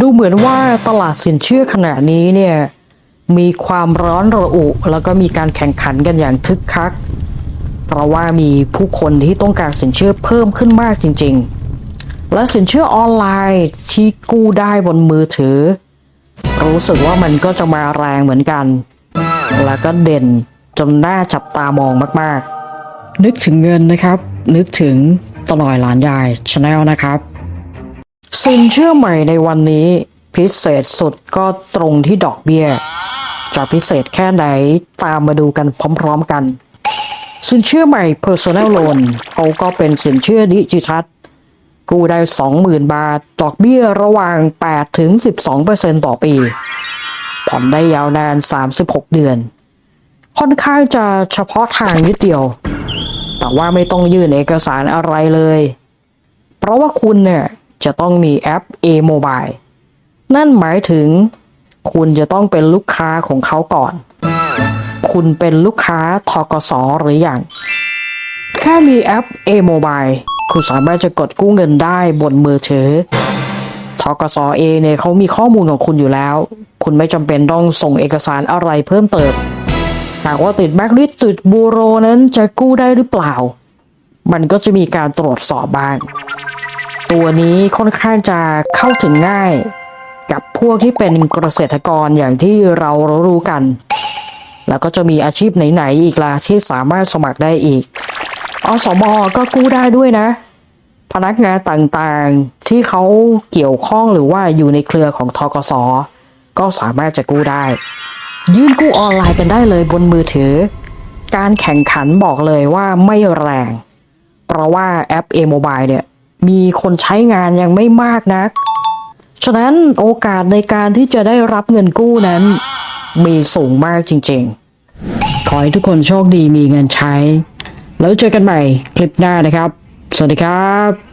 ดูเหมือนว่าตลาดสินเชื่อขณะนี้เนี่ยมีความร้อนระอุ แล้วก็มีการแข่งขันกันอย่างคึกคัก เพราะว่ามีผู้คนที่ต้องการสินเชื่อเพิ่มขึ้นมากจริง ๆ และสินเชื่อออนไลน์ที่กู้ได้บนมือถือ รู้สึกว่ามันก็จะมาแรงเหมือนกัน แล้วก็เด่นจนน่าจับตามองมากๆ นึกถึงเงินนะครับ นึกถึงตะหน่อยหลานยายชาแนลนะครับ สินเชื่อใหม่ในวันนี้ พิเศษสุดก็ตรงที่ดอกเบี้ย จะพิเศษแค่ไหนตามมาดูกันพร้อมๆกัน สินเชื่อใหม่ Personal Loan เขาก็เป็นสินเชื่อดิจิทัลกู้ได้ 20,000 บาท ดอกเบี้ยระหว่าง 8 ถึง 12%ต่อปี ผ่อนได้ยาวนาน 36 เดือน ค่อนข้างจะเฉพาะทางนิดเดียว แต่ว่าไม่ต้องยื่นเอกสารอะไรเลย เพราะว่าคุณเนี่ย จะต้องมีแอป A Mobile นั่นหมายถึง คุณจะต้องเป็นลูกค้าของเขาก่อน คุณเป็นลูกค้าทกสหรืออยัง แค่มีแอป A Mobile คุณสามารถจะกดกู้เงินได้บนมือถือทกสเองเนี่ยเขามีข้อมูลของคุณอยู่แล้ว คุณไม่จำเป็นต้องส่งเอกสารอะไรเพิ่มเติม หากว่าติดแบ็กลิสติดบูโรนั้นจะกู้ได้หรือเปล่า มันก็จะมีการตรวจสอบบ้าง ตัวนี้ค่อนข้างจะเข้าถึงง่าย กับพวกที่เป็นเกษตรกรอย่างที่เรารู้กัน แล้วก็จะมีอาชีพไหนๆอีกล่ะที่สามารถสมัครได้อีกอสมอก็กู้ได้ด้วยนะ พนักงานต่างๆที่เขาเกี่ยวข้องหรือว่าอยู่ในเครือของทกสก็สามารถจะกู้ได้ ยื่นกู้ออนไลน์กันได้เลยบนมือถือ การแข่งขันบอกเลยว่าไม่แรง เพราะว่าแอป A Mobile เนี่ย มีคนใช้งานยังไม่มากนัก ฉะนั้นโอกาสในการที่จะได้รับเงินกู้นั้น มีสูงมากจริงๆ ขอให้ทุกคนโชคดีมีเงินใช้ แล้วเจอกันใหม่คลิปหน้านะครับ สวัสดีครับ